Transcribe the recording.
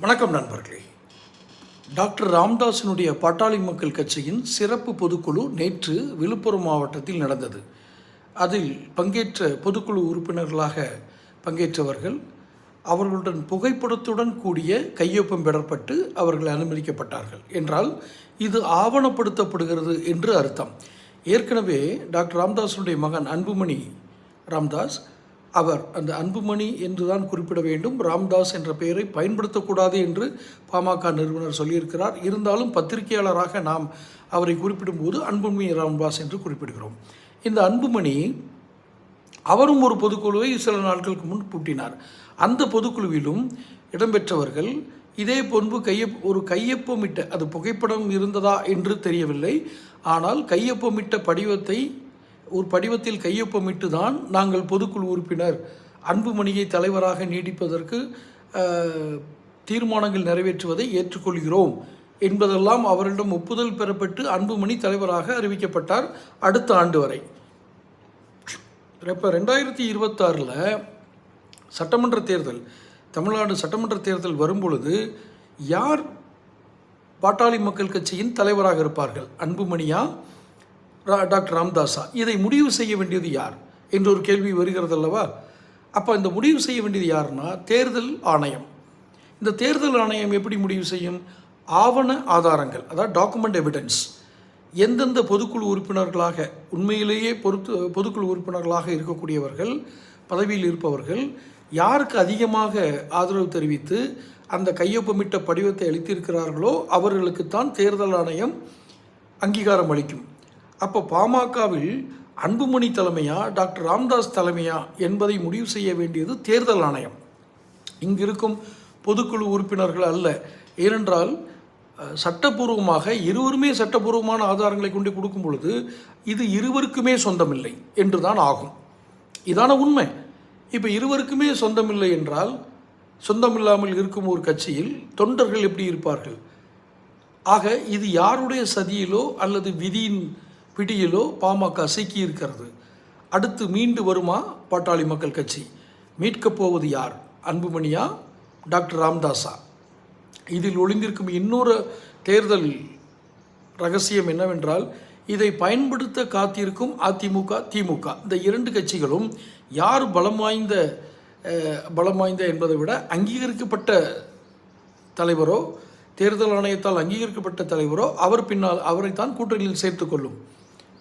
வணக்கம் நண்பர்களே. டாக்டர் ராம்தாஸினுடைய பாட்டாளி மக்கள் கட்சியின் சிறப்பு பொதுக்குழு நேற்று விழுப்புரம் மாவட்டத்தில் நடந்தது. அதில் பங்கேற்ற பொதுக்குழு உறுப்பினர்களாக பங்கேற்றவர்கள் அவர்களுடன் புகைப்படத்துடன் கூடிய கையொப்பம் பெறப்பட்டு அவர்கள் அனுமதிக்கப்பட்டார்கள். என்றால் இது ஆவணப்படுத்தப்படுகிறது என்று அர்த்தம். ஏற்கனவே டாக்டர் ராம்தாஸுடைய மகன் அன்புமணி ராம்தாஸ் அவர் அந்த அன்புமணி என்று தான் குறிப்பிட வேண்டும். ராம்தாஸ் என்ற பெயரை பயன்படுத்தக்கூடாது என்று பாமக நிறுவனர் சொல்லியிருக்கிறார். இருந்தாலும் பத்திரிகையாளராக நாம் அவரை குறிப்பிடும்போது அன்புமணி ராம்தாஸ் என்று குறிப்பிடுகிறோம். இந்த அன்புமணி அவரும் ஒரு பொதுக்குழுவை சில நாட்களுக்கு முன் பூட்டினார். அந்த பொதுக்குழுவிலும் இடம்பெற்றவர்கள் இதே பொன்பு கைய ஒரு கையொப்பமிட்ட அது புகைப்படம் இருந்ததா என்று தெரியவில்லை. ஆனால் கையொப்பமிட்ட படிவத்தை ஒரு படிவத்தில் கையொப்பமிட்டு தான் நாங்கள் பொதுக்குழு உறுப்பினர் அன்புமணியை தலைவராக நீடிப்பதற்கு தீர்மானங்கள் நிறைவேற்றுவதை ஏற்றுக்கொள்கிறோம் என்பதெல்லாம் அவரிடம் ஒப்புதல் பெறப்பட்டு அன்புமணி தலைவராக அறிவிக்கப்பட்டார் அடுத்த ஆண்டு வரை. இப்போ ரெண்டாயிரத்தி இருபத்தாறில் சட்டமன்ற தேர்தல் தமிழ்நாடு சட்டமன்ற தேர்தல் வரும்பொழுது யார் பாட்டாளி மக்கள் கட்சியின் தலைவராக இருப்பார்கள்? அன்புமணியா டாக்டர் ராம்தாஸா இதை முடிவு செய்ய வேண்டியது யார்? என்ற ஒரு கேள்வி வருகிறது அல்லவா அப்போ இந்த முடிவு செய்ய வேண்டியது யாருன்னா தேர்தல் ஆணையம். இந்த தேர்தல் ஆணையம் எப்படி முடிவு செய்யும்? ஆவண ஆதாரங்கள் அதாவது டாக்குமெண்ட் எவிடன்ஸ் எந்தெந்த பொதுக்குழு உறுப்பினர்களாக உண்மையிலேயே பொறுத்து பொதுக்குழு உறுப்பினர்களாக இருக்கக்கூடியவர்கள் பதவியில் இருப்பவர்கள் யாருக்கு அதிகமாக ஆதரவு தெரிவித்து அந்த கையொப்பமிட்ட படிவத்தை அளித்திருக்கிறார்களோ அவர்களுக்குத்தான் தேர்தல் ஆணையம் அங்கீகாரம் அளிக்கும். அப்போ பாமகவில் அன்புமணி தலைமையா டாக்டர் ராம்தாஸ் தலைமையா என்பதை முடிவு செய்ய வேண்டியது தேர்தல் ஆணையம். இங்கிருக்கும் பொதுக்குழு உறுப்பினர்கள் அல்ல. ஏனென்றால் சட்டபூர்வமாக இருவருமே சட்டபூர்வமான ஆதாரங்களை கொண்டு கொடுக்கும் பொழுது இது இருவருக்குமே சொந்தமில்லை என்று தான் ஆகும். இதான உண்மை. இப்போ இருவருக்குமே சொந்தமில்லை என்றால் சொந்தமில்லாமல் இருக்கும் ஒரு கட்சியில் தொண்டர்கள் எப்படி இருப்பார்கள்? ஆக இது யாருடைய சதியிலோ அல்லது விதியின் பிடியிலோ பாமக சிக்கி இருக்கிறது அடுத்து மீண்டு வருமா பாட்டாளி மக்கள் கட்சி? மீட்கப் போவது யார்? அன்புமணியா டாக்டர் ராம்தாஸா இதில் ஒளிந்திருக்கும் இன்னொரு தேர்தல் ரகசியம் என்னவென்றால் இதை பயன்படுத்த காத்திருக்கும் அதிமுக திமுக. இந்த இரண்டு கட்சிகளும் யார் பலம் வாய்ந்த பலம் வாய்ந்த என்பதை விட அங்கீகரிக்கப்பட்ட தலைவரோ தேர்தல் ஆணையத்தால் அங்கீகரிக்கப்பட்ட தலைவரோ அவர் பின்னால் அவரைத்தான் கூட்டணியில் சேர்த்துக்கொள்ளும்